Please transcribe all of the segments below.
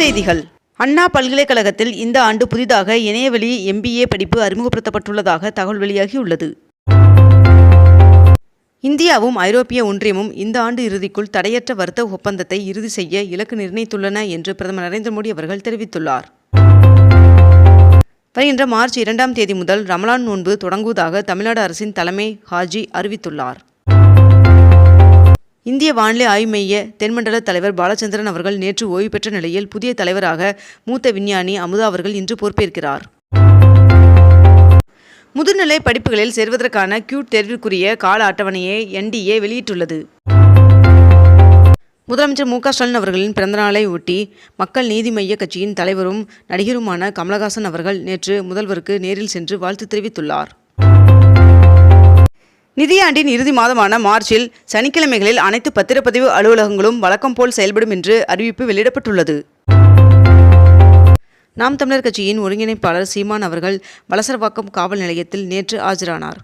செய்திகள். அண்ணா பல்கலைக்கழகத்தில் இந்த ஆண்டு புதிதாக இணையவழி எம்பிஏ படிப்பு அறிமுகப்படுத்தப்பட்டுள்ளதாக தகவல் வெளியாகியுள்ளது. இந்தியாவும் ஐரோப்பிய ஒன்றியமும் இந்த ஆண்டு இறுதிக்குள் தடையற்ற வர்த்தக ஒப்பந்தத்தை இறுதி செய்ய இலக்கு நிர்ணயித்துள்ளன என்று பிரதமர் நரேந்திர மோடி அவர்கள் தெரிவித்துள்ளார். வருகின்ற மார்ச் இரண்டாம் தேதி முதல் ரமலான் நோன்பு தொடங்குவதாக தமிழ்நாடு அரசின் தலைமை ஹாஜி அறிவித்துள்ளார். இந்திய வானிலை ஆய்வு மைய தென்மண்டல தலைவர் பாலச்சந்திரன் அவர்கள் நேற்று ஓய்வு பெற்ற நிலையில் புதிய தலைவராக மூத்த விஞ்ஞானி அமுதா அவர்கள் இன்று பொறுப்பேற்கிறார். முதுநிலை படிப்புகளில் சேர்வதற்கான கியூட் தேர்விற்குரிய கால அட்டவணையை என்டிஏ வெளியிட்டுள்ளது. முதலமைச்சர் மு க ஸ்டாலின் அவர்களின் பிறந்தநாளை ஒட்டி மக்கள் நீதி மய்ய கட்சியின் தலைவரும் நடிகருமான கமலஹாசன் அவர்கள் நேற்று முதல்வருக்கு நேரில் சென்று வாழ்த்து தெரிவித்துள்ளார். நிதியாண்டின் இறுதி மாதமான மார்ச்சில் சனிக்கிழமைகளில் அனைத்து பத்திரப்பதிவு அலுவலகங்களும் வழக்கம் போல் செயல்படும் என்று அறிவிப்பு வெளியிடப்பட்டுள்ளது. நாம் தமிழர் கட்சியின் ஒருங்கிணைப்பாளர் சீமான் அவர்கள் வலசரவாக்கம் காவல் நிலையத்தில் நேற்று ஆஜரானார்.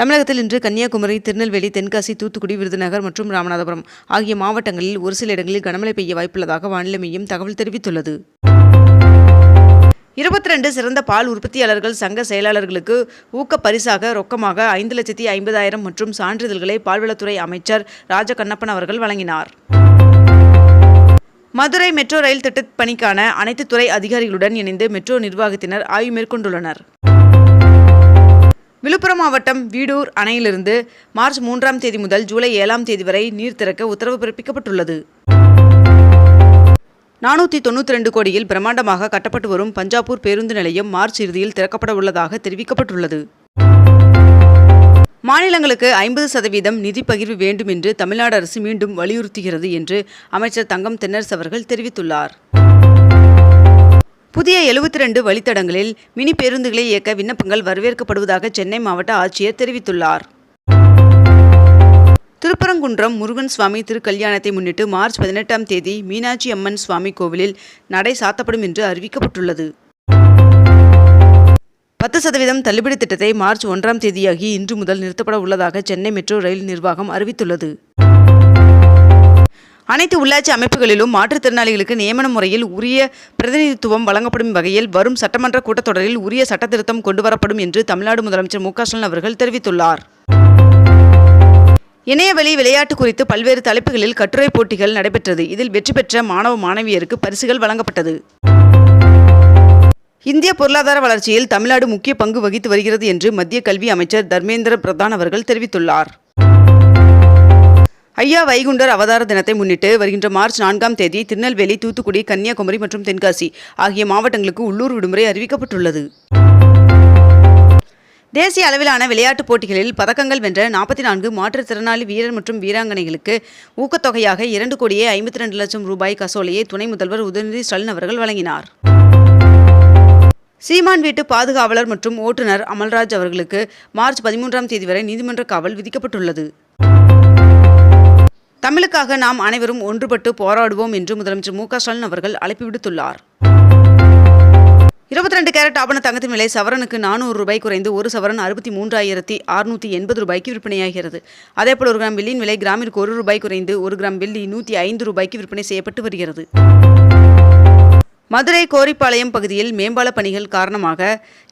தமிழகத்தில் இன்று கன்னியாகுமரி திருநெல்வேலி தென்காசி தூத்துக்குடி விருதுநகர் மற்றும் ராமநாதபுரம் ஆகிய மாவட்டங்களில் ஒரு சில இடங்களில் கனமழை பெய்ய வாய்ப்புள்ளதாக வானிலை மையம் தகவல் தெரிவித்துள்ளது. இருபத்தி ரெண்டு சிறந்த பால் உற்பத்தியாளர்கள் சங்க செயலாளர்களுக்கு ஊக்க பரிசாக ரொக்கமாக ஐந்து லட்சத்தி ஐம்பதாயிரம் மற்றும் சான்றிதழ்களை பால்வளத்துறை அமைச்சர் ராஜகண்ணப்பன் அவர்கள் வழங்கினார். மதுரை மெட்ரோ ரயில் திட்டப் பணிக்கான அனைத்து துறை அதிகாரிகளுடன் இணைந்து மெட்ரோ நிர்வாகத்தினர் ஆய்வு மேற்கொண்டுள்ளனர். விழுப்புரம் மாவட்டம் வீடூர் அணையிலிருந்து மார்ச் மூன்றாம் தேதி முதல் ஜூலை ஏழாம் தேதி வரை நீர் திறக்க உத்தரவு பிறப்பிக்கப்பட்டுள்ளது. நானூற்றி தொண்ணூற்றி ரெண்டு கோடியில் பிரம்மாண்டமாக கட்டப்பட்டு வரும் பஞ்சாபூர் பேருந்து நிலையம் மார்ச் இறுதியில் திறக்கப்பட உள்ளதாக தெரிவிக்கப்பட்டுள்ளது. மாநிலங்களுக்கு ஐம்பது சதவீதம் நிதி பகிர்வு வேண்டும் என்று தமிழ்நாடு அரசு மீண்டும் வலியுறுத்துகிறது என்று அமைச்சர் தங்கம் தென்னரசு அவர்கள் தெரிவித்துள்ளார். புதிய எழுபத்தி ரெண்டு வழித்தடங்களில் மினி பேருந்துகளை இயக்க விண்ணப்பங்கள் வரவேற்கப்படுவதாக சென்னை மாவட்ட ஆட்சியர் தெரிவித்துள்ளார். திருப்பரங்குன்றம் முருகன் சுவாமி திருக்கல்யாணத்தை முன்னிட்டு மார்ச் பதினெட்டாம் தேதி மீனாட்சி அம்மன் சுவாமி கோவிலில் நடை சாத்தப்படும் என்று அறிவிக்கப்பட்டுள்ளது. பத்து சதவீதம் தள்ளுபடி திட்டத்தை மார்ச் ஒன்றாம் தேதியாகி இன்று முதல் நிறுத்தப்பட உள்ளதாக சென்னை மெட்ரோ ரயில் நிர்வாகம் அறிவித்துள்ளது. அனைத்து உள்ளாட்சி அமைப்புகளிலும் மாற்றுத்திறனாளிகளுக்கு நியமன முறையில் உரிய பிரதிநிதித்துவம் வழங்கப்படும் வகையில் வரும் சட்டமன்ற கூட்டத்தொடரில் உரிய சட்டத்திருத்தம் கொண்டுவரப்படும் என்று தமிழ்நாடு முதலமைச்சர் மு அவர்கள் தெரிவித்துள்ளார். இணையவழி விளையாட்டு குறித்து பல்வேறு தலைப்புகளில் கட்டுரை போட்டிகள் நடைபெற்றது. இதில் வெற்றி பெற்ற மாணவ மாணவியருக்கு பரிசுகள் வழங்கப்பட்டது. இந்திய பொருளாதார வளர்ச்சியில் தமிழ்நாடு முக்கிய பங்கு வகித்து வருகிறது என்று மத்திய கல்வி அமைச்சர் தர்மேந்திர பிரதான் அவர்கள் தெரிவித்துள்ளார். ஐயா வைகுண்டர் அவதார தினத்தை முன்னிட்டு வருகின்ற மார்ச் நான்காம் தேதி திருநெல்வேலி தூத்துக்குடி கன்னியாகுமரி மற்றும் தென்காசி ஆகிய மாவட்டங்களுக்கு உள்ளூர் விடுமுறை அறிவிக்கப்பட்டுள்ளது. தேசிய அளவிலான விளையாட்டுப் போட்டிகளில் பதக்கங்கள் வென்ற நாற்பத்தி நான்கு மாற்றுத்திறனாளி வீரர் மற்றும் வீராங்கனைகளுக்கு ஊக்கத்தொகையாக இரண்டு கோடியே ஐம்பத்தி ரெண்டு லட்சம் ரூபாய் கசோலையை துணை முதல்வர் உதயநிதி ஸ்டாலின் அவர்கள் வழங்கினார். சீமான் வீட்டு பாதுகாவலர் மற்றும் ஓட்டுநர் அமல்ராஜ் அவர்களுக்கு மார்ச் பதிமூன்றாம் தேதி வரை நீதிமன்ற காவல் விதிக்கப்பட்டுள்ளது. தமிழுக்காக நாம் அனைவரும் ஒன்றுபட்டு போராடுவோம் என்று முதலமைச்சர் மு க ஸ்டாலின் அவர்கள் அழைப்பு விடுத்துள்ளார். இருபத்தி ரெண்டு கேரட் ஆபண தங்கத்தின் விலை சவரனுக்கு நானூறு ரூபாய் குறைந்து ஒரு சவரன் அறுபத்தி மூன்றாயிரத்தி அறுநூற்றி எண்பது ரூபாய்க்கு விற்பனையாகிறது. அதேபோல் ஒரு கிராம் வெள்ளியின் விலை கிராமிற்கு ஒரு ரூபாய் குறைந்து ஒரு கிராம் வெள்ளி நூற்றி ஐந்து ரூபாய்க்கு விற்பனை செய்யப்பட்டு வருகிறது. மதுரை கோரிப்பாளையம் பகுதியில் மேம்பால பணிகள் காரணமாக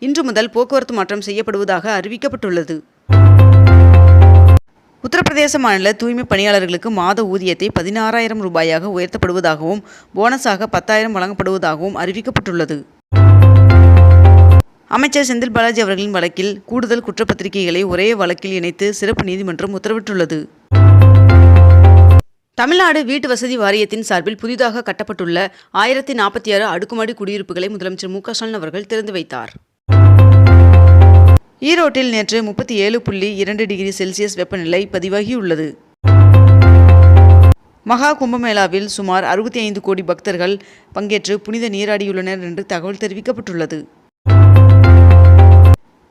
இன்று முதல் போக்குவரத்து மாற்றம் செய்யப்படுவதாக அறிவிக்கப்பட்டுள்ளது. உத்தரப்பிரதேச மாநில தூய்மை பணியாளர்களுக்கு மாத ஊதியத்தை பதினாறாயிரம் ரூபாயாக உயர்த்தப்படுவதாகவும் போனஸாக பத்தாயிரம் வழங்கப்படுவதாகவும் அறிவிக்கப்பட்டுள்ளது. அமைச்சர் செந்தில் பாலாஜி அவர்களின் வழக்கில் கூடுதல் குற்றப்பத்திரிகைகளை ஒரே வழக்கில் இணைத்து சிறப்பு நீதிமன்றம் உத்தரவிட்டுள்ளது. தமிழ்நாடு வீட்டு வசதி வாரியத்தின் சார்பில் புதிதாக கட்டப்பட்டுள்ள ஆயிரத்தி நாற்பத்தி ஆறு அடுக்குமாடி குடியிருப்புகளை முதலமைச்சர் மு க ஸ்டாலின் அவர்கள் திறந்து வைத்தார். ஈரோட்டில் நேற்று முப்பத்தி ஏழு புள்ளி இரண்டு டிகிரி செல்சியஸ் வெப்பநிலை பதிவாகியுள்ளது. மகா கும்பமேளாவில் சுமார் அறுபத்தி ஐந்து கோடி பக்தர்கள் பங்கேற்று புனித நீராடியுள்ளனர் என்று தகவல் தெரிவிக்கப்பட்டுள்ளது.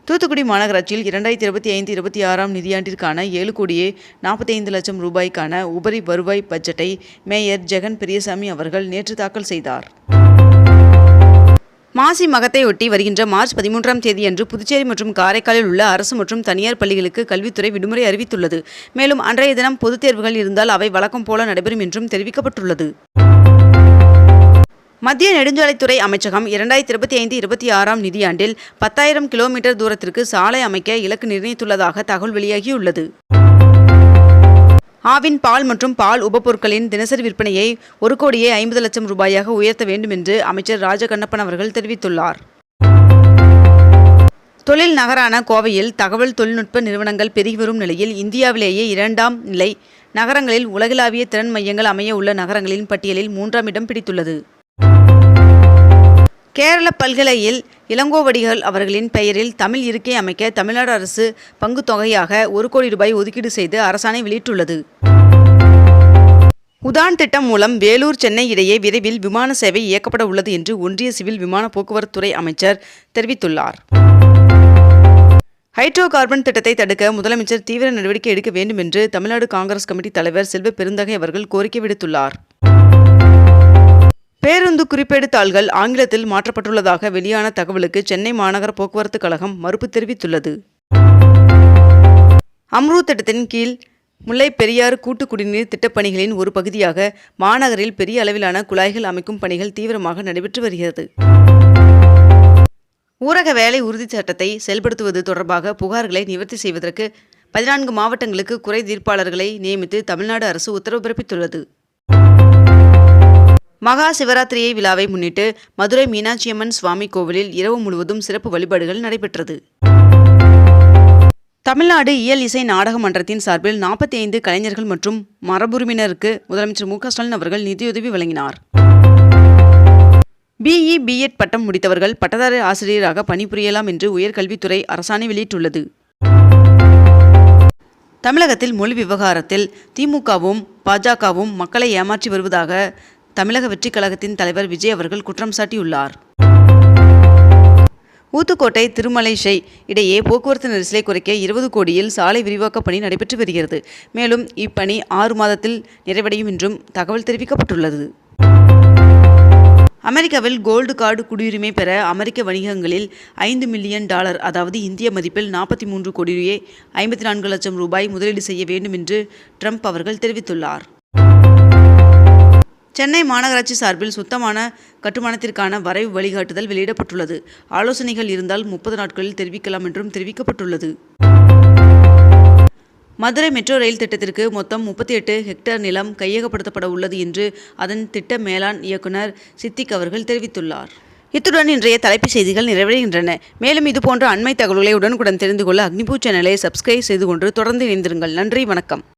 தூத்துக்குடி மாநகராட்சியில் இரண்டாயிரத்தி இருபத்தி ஐந்து இருபத்தி ஆறாம் நிதியாண்டிற்கான ஏழு கோடியே நாற்பத்தி ஐந்து லட்சம் ரூபாய்க்கான உபரி வருவாய் பட்ஜெட்டை மேயர் ஜெகன் பெரியசாமி அவர்கள் நேற்று தாக்கல் செய்தார். மாசி மகத்தையொட்டி வருகின்ற மார்ச் பதிமூன்றாம் தேதியன்று புதுச்சேரி மற்றும் காரைக்காலில் உள்ள அரசு மற்றும் தனியார் பள்ளிகளுக்கு கல்வித்துறை விடுமுறை அறிவித்துள்ளது. மேலும் அன்றைய தினம் பொதுத் தேர்வுகள் இருந்தால் அவை வழக்கம் போல நடைபெறும் என்றும் தெரிவிக்கப்பட்டுள்ளது. மத்திய நெடுஞ்சாலைத்துறை அமைச்சகம் இரண்டாயிரத்தி இருபத்தி ஐந்து இருபத்தி ஆறாம் நிதியாண்டில் பத்தாயிரம் கிலோமீட்டர் தூரத்திற்கு சாலை அமைக்க இலக்கு நிர்ணயித்துள்ளதாக தகவல் வெளியாகியுள்ளது. ஆவின் பால் மற்றும் பால் உபப்பொருட்களின் தினசரி விற்பனையை ஒரு கோடியே ஐம்பது லட்சம் ரூபாயாக உயர்த்த வேண்டும் என்று அமைச்சர் ராஜகண்ணப்பன் அவர்கள் தெரிவித்துள்ளார். தொழில் நகரான கோவையில் தகவல் தொழில்நுட்ப நிறுவனங்கள் பெருகி வரும் நிலையில் இந்தியாவிலேயே இரண்டாம் நிலை நகரங்களில் உலகளாவிய திறன் மையங்கள் அமைய உள்ள நகரங்களின் பட்டியலில் மூன்றாம் இடம் பிடித்துள்ளது. கேரள பல்கலையில் இளங்கோவடிகள் அவர்களின் பெயரில் தமிழ் இருக்கை அமைக்க தமிழ்நாடு அரசு பங்கு தொகையாக ஒரு கோடி ரூபாய் ஒதுக்கீடு செய்து அரசாணை வெளியிட்டுள்ளது. உதான் திட்டம் மூலம் வேலூர் சென்னை இடையே விரைவில் விமான சேவை இயக்கப்பட உள்ளது என்று ஒன்றிய சிவில் விமான போக்குவரத்துறை அமைச்சர் தெரிவித்துள்ளார். ஹைட்ரோ கார்பன் திட்டத்தை தடுக்க முதலமைச்சர் தீவிர நடவடிக்கை எடுக்க வேண்டும் என்று தமிழ்நாடு காங்கிரஸ் கமிட்டி தலைவர் செல்வ பெருந்தகை அவர்கள் கோரிக்கை விடுத்துள்ளார். பேருந்து குறிப்பேடு தாள்கள் ஆங்கிலத்தில் மாற்றப்பட்டுள்ளதாக வெளியான தகவலுக்கு சென்னை மாநகர போக்குவரத்து கழகம் மறுப்பு தெரிவித்துள்ளது. அம்ரூத் திட்டத்தின் கீழ் முல்லை பெரியாறு கூட்டு குடிநீர் திட்டப்பணிகளின் ஒரு பகுதியாக மாநகரில் பெரிய அளவிலான குழாய்கள் அமைக்கும் பணிகள் தீவிரமாக நடைபெற்று வருகிறது. ஊரக வேலை உறுதிச் சட்டத்தை செயல்படுத்துவது தொடர்பாக புகார்களை நிவர்த்தி செய்வதற்கு பதினான்கு மாவட்டங்களுக்கு குறை தீர்ப்பாளர்களை நியமித்து தமிழ்நாடு அரசு உத்தரவு பிறப்பித்துள்ளது. மகா சிவராத்திரியை விழாவை முன்னிட்டு மதுரை மீனாட்சியம்மன் சுவாமி கோவிலில் இரவு முழுவதும் சிறப்பு வழிபாடுகள் நடைபெற்றது. தமிழ்நாடு இயல் இசை நாடக மன்றத்தின் சார்பில் நாற்பத்தி ஐந்து கலைஞர்கள் மற்றும் மரபுரிமையினருக்கு முதலமைச்சர் மு ஸ்டாலின் அவர்கள் நிதியுதவி வழங்கினார். பிஇ பிஎட் பட்டம் முடித்தவர்கள் பட்டதாரி ஆசிரியராக பணிபுரியலாம் என்று உயர்கல்வித்துறை அரசாணை வெளியிட்டுள்ளது. தமிழகத்தில் மொழி விவகாரத்தில் திமுகவும் பாஜகவும் மக்களை ஏமாற்றி வருவதாக தமிழக வெற்றிக் கழகத்தின் தலைவர் விஜய் அவர்கள் குற்றம் சாட்டியுள்ளார். ஊத்துக்கோட்டை திருமலைஷை இடையே போக்குவரத்து நெரிசலை குறைக்க இருபது கோடியில் சாலை விரிவாக்க பணி நடைபெற்று வருகிறது. மேலும் இப்பணி ஆறு மாதத்தில் நிறைவடையும் என்றும் தகவல் தெரிவிக்கப்பட்டுள்ளது. அமெரிக்காவில் கோல்டு கார்டு குடியுரிமை பெற அமெரிக்க வணிகங்களில் ஐந்து மில்லியன் டாலர் அதாவது இந்திய மதிப்பில் நாற்பத்தி மூன்று கோடியே ஐம்பத்தி நான்கு லட்சம் ரூபாய் முதலீடு செய்ய வேண்டும் என்று ட்ரம்ப் அவர்கள் தெரிவித்துள்ளார். சென்னை மாநகராட்சி சார்பில் சுத்தமான கட்டுமானத்திற்கான வரைவு வழிகாட்டுதல் வெளியிடப்பட்டுள்ளது. ஆலோசனைகள் இருந்தால் முப்பது நாட்களில் தெரிவிக்கலாம் என்றும் தெரிவிக்கப்பட்டுள்ளது. மதுரை மெட்ரோ ரயில் திட்டத்திற்கு மொத்தம் முப்பத்தி எட்டு ஹெக்டேர் நிலம் கையகப்படுத்தப்பட உள்ளது என்று அதன் திட்ட மேலாண் இயக்குனர் சித்திக் அவர்கள் தெரிவித்துள்ளார். இத்துடன் இன்றைய தலைப்புச் செய்திகள் நிறைவடைகின்றன. மேலும் இதுபோன்ற அண்மை தகவல்களை உடனுக்குடன் தெரிந்து கொள்ள அக்னிபூ சேனலை சப்ஸ்கிரைப் செய்து கொண்டு தொடர்ந்து இணைந்திருங்கள். நன்றி வணக்கம்.